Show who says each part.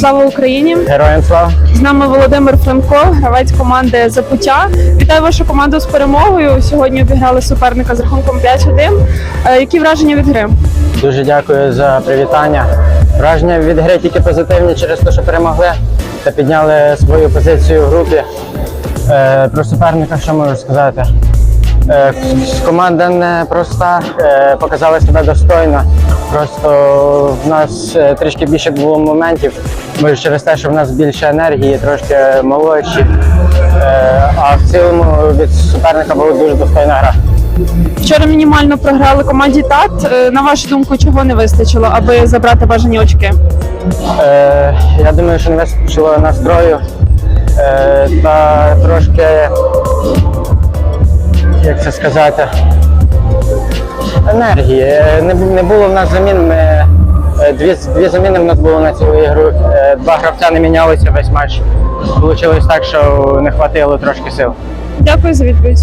Speaker 1: Слава Україні!
Speaker 2: Героям слава!
Speaker 1: З нами Володимир Франко, гравець команди Запуття. Вітаю вашу команду з перемогою. Сьогодні обіграли суперника з рахунком 5-1. Е, Які враження від гри?
Speaker 2: Дуже дякую за привітання. Враження від гри тільки позитивні через те, що перемогли та підняли свою позицію в групі. Е, про суперника, що можу сказати? Е, команда не проста, е, показала себе достойно. Просто в нас е, трішки більше було моментів, може через те, що в нас більше енергії, трошки молодші. А в цілому від суперника була дуже достойна гра.
Speaker 1: Вчора мінімально програли команді ТАТ. На вашу думку, чого не вистачило, аби забрати бажані очки?
Speaker 2: Е, я думаю, що не вистачило настрою е, та трошки, як це сказати, енергії. Е, Не, було в нас замін. Ми, е, дві, дві заміни в нас було на цілу ігру. Е, Два гравця не мінялися весь матч. Получилось так, що не хватило трошки сил.
Speaker 1: Дякую за відповідь.